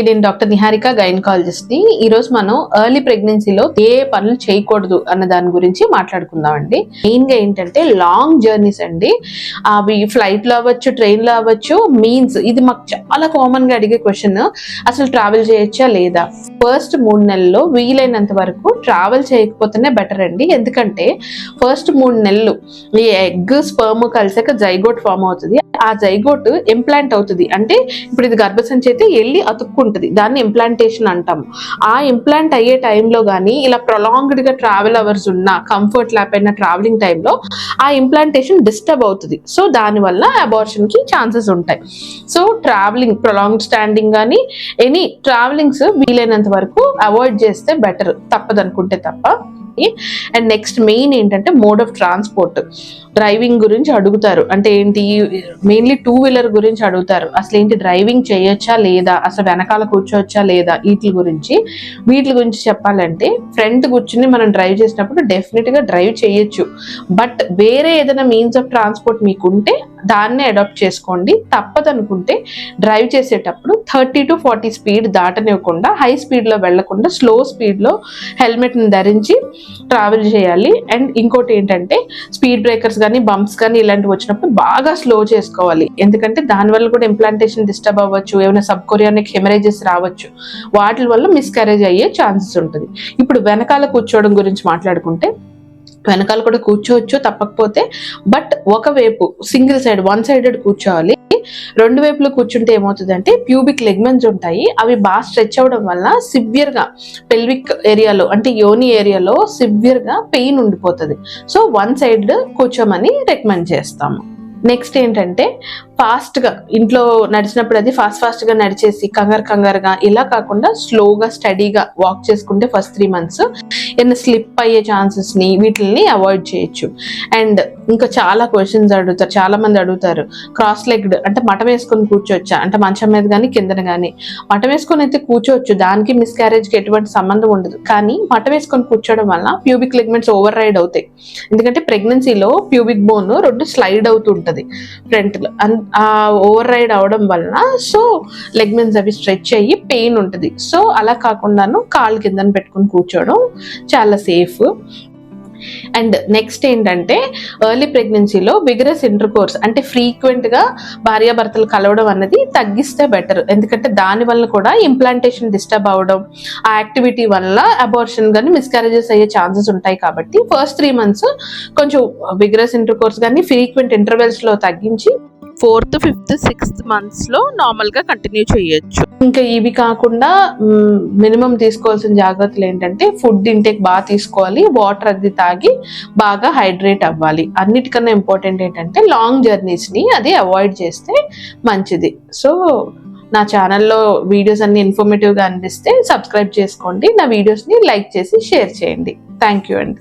నేను డాక్టర్ నిహారిక గైనకాలజిస్ట్ని ఈ రోజు మనం ఎర్లీ ప్రెగ్నెన్సీలో ఏ పనులు చేయకూడదు అన్న దాని గురించి మాట్లాడుకుందాం అండి మెయిన్గా ఏంటంటే లాంగ్ జర్నీస్ అండి. అవి ఫ్లైట్లో అవ్వచ్చు ట్రైన్లో అవ్వచ్చు మీన్స్ ఇది మాకు చాలా కామన్గా అడిగే క్వశ్చన్. అసలు ట్రావెల్ చేయొచ్చా లేదా? ఫస్ట్ మూడు నెలల్లో వీలైనంత వరకు ట్రావెల్ చేయకపోతేనే బెటర్ అండి. ఎందుకంటే ఫస్ట్ మూడు నెలలు ఈ ఎగ్ స్పర్మ్ కలిసాక జైగోట్ ఫామ్ అవుతుంది. ఆ జైగోట్ ఇంప్లాంట్ అవుతుంది. అంటే ఇప్పుడు ఇది గర్భసంచి అయితే వెళ్ళి అతుక్కుంటుంది. దాన్ని ఇంప్లాంటేషన్ అంటాం. ఆ ఇంప్లాంట్ అయ్యే టైంలో కానీ ఇలా ప్రొలాంగ్డ్గా ట్రావెల్ అవర్స్ ఉన్న కంఫర్ట్ ల్యాప్ అయిన ట్రావెలింగ్ టైంలో ఆ ఇంప్లాంటేషన్ డిస్టర్బ్ అవుతుంది. సో దానివల్ల అబార్షన్కి ఛాన్సెస్ ఉంటాయి. సో ట్రావెలింగ్ ప్రొలాంగ్ స్టాండింగ్ కానీ ఎనీ ట్రావెలింగ్స్ వీలైనంత వరకు అవాయిడ్ చేస్తే బెటర్ తప్పదనుకుంటే తప్ప. అండ్ నెక్స్ట్ మెయిన్ ఏంటంటే మోడ్ ఆఫ్ ట్రాన్స్పోర్ట్ డ్రైవింగ్ గురించి అడుగుతారు. అంటే ఏంటి? మెయిన్లీ టూ వీలర్ గురించి అడుగుతారు. అసలు ఏంటి? డ్రైవింగ్ చేయొచ్చా లేదా? అసలు వెనకాల కూర్చోవచ్చా లేదా? వీటి గురించి. వీటి గురించి చెప్పాలంటే ఫ్రంట్ కూర్చుని మనం డ్రైవ్ చేసినప్పుడు డెఫినెట్గా డ్రైవ్ చేయొచ్చు. బట్ వేరే ఏదైనా మీన్స్ ఆఫ్ ట్రాన్స్పోర్ట్ మీకు ఉంటే దాన్నే అడాప్ట్ చేసుకోండి. తప్పదనుకుంటే డ్రైవ్ చేసేటప్పుడు థర్టీ టు ఫార్టీ స్పీడ్ దాటనివ్వకుండా హై స్పీడ్లో వెళ్ళకుండా స్లో స్పీడ్లో హెల్మెట్ని ధరించి ట్రావెల్ చేయాలి. అండ్ ఇంకోటి ఏంటంటే స్పీడ్ బ్రేకర్స్ కానీ బంప్స్ కానీ ఇలాంటివి వచ్చినప్పుడు బాగా స్లో చేసుకోవాలి. ఎందుకంటే దానివల్ల కూడా ఇంప్లాంటేషన్ డిస్టర్బ్ అవ్వచ్చు ఏమైనా సబ్ కొరియానిక్ హెమరేజెస్ రావచ్చు. వాటి వల్ల మిస్క్యారేజ్ అయ్యే ఛాన్సెస్ ఉంటుంది. ఇప్పుడు వెనకాల కూర్చోవడం గురించి మాట్లాడుకుంటే వెనకాల కూడా కూర్చోవచ్చు తప్పకపోతే బట్ ఒకవైపు సింగిల్ సైడ్ వన్ సైడెడ్ కూర్చోవాలి. రెండు వైపులు కూర్చుంటే ఏమవుతుందంటే ప్యూబిక్ లెగ్మెంట్స్ ఉంటాయి. అవి బాగా స్ట్రెచ్ అవడం వల్ల సివియర్గా పెల్విక్ ఏరియాలో అంటే యోని ఏరియాలో సివియర్గా పెయిన్ ఉండిపోతుంది. సో వన్ సైడ్ కూర్చోమని రికమెండ్ చేస్తాము. నెక్స్ట్ ఏంటంటే ఫాస్ట్గా ఇంట్లో నడిచినప్పుడు అది ఫాస్ట్ ఫాస్ట్గా నడిచేసి కంగారు కంగారుగా ఇలా కాకుండా స్లోగా స్టడీగా వాక్ చేసుకుంటే ఫస్ట్ త్రీ మంత్స్ ఏమైనా స్లిప్ అయ్యే ఛాన్సెస్ని వీటిని అవాయిడ్ చేయొచ్చు. అండ్ ఇంకా చాలా క్వశ్చన్స్ అడుగుతారు చాలా మంది అడుగుతారు. క్రాస్ లెగ్డ్ అంటే మటం వేసుకొని కూర్చోవచ్చా? అంటే మంచం మీద కానీ కిందన కానీ మటం వేసుకొని అయితే కూర్చోవచ్చు. దానికి మిస్ క్యారేజ్కి ఎటువంటి సంబంధం ఉండదు. కానీ మటం వేసుకొని కూర్చోవడం వల్ల ప్యూబిక్ లెగ్మెంట్స్ ఓవర్ రైడ్ అవుతాయి. ఎందుకంటే ప్రెగ్నెన్సీలో ప్యూబిక్ బోన్ రెండు స్లైడ్ అవుతుంటుంది ఫ్రంట్లో అన్- ఆ ఓవర్ రైడ్ అవడం వలన సో లెగ్మెంట్స్ అవి స్ట్రెచ్ అయ్యి పెయిన్ ఉంటుంది. సో అలా కాకుండాను కాళ్ళు కిందన పెట్టుకుని కూర్చోవడం చాలా సేఫ్ అండ్ నెక్స్ట్ ఏంటంటే ఎర్లీ ప్రెగ్నెన్సీలో విగరస్ ఇంటర్ కోర్స్ అంటే ఫ్రీక్వెంట్గా భార్యాభర్తలు కలవడం అనేది తగ్గిస్తే బెటర్ ఎందుకంటే దాని వల్ల కూడా ఇంప్లాంటేషన్ డిస్టర్బ్ అవడం ఆ యాక్టివిటీ వల్ల అబార్షన్ కానీ మిస్క్యారేజెస్ అయ్యే ఛాన్సెస్ ఉంటాయి కాబట్టి ఫస్ట్ త్రీ మంత్స్ కొంచెం విగరస్ ఇంటర్ కోర్స్ కానీ ఫ్రీక్వెంట్ ఇంటర్వెల్స్లో తగ్గించి ఫోర్త్ ఫిఫ్త్ సిక్స్త్ మంత్స్లో నార్మల్గా కంటిన్యూ చేయొచ్చు. ఇంకా ఇవి కాకుండా మినిమం తీసుకోవాల్సిన జాగ్రత్తలు ఏంటంటే ఫుడ్ ఇంటేక్ బాగా తీసుకోవాలి వాటర్ అది తాగి బాగా హైడ్రేట్ అవ్వాలి. అన్నిటికన్నా ఇంపార్టెంట్ ఏంటంటే లాంగ్ జర్నీస్ని అది అవాయిడ్ చేస్తే మంచిది. సో నా ఛానల్లో వీడియోస్ అన్ని ఇన్ఫర్మేటివ్గా అనిపిస్తే సబ్స్క్రైబ్ చేసుకోండి. నా వీడియోస్ని లైక్ చేసి షేర్ చేయండి. థ్యాంక్ యూ అండి.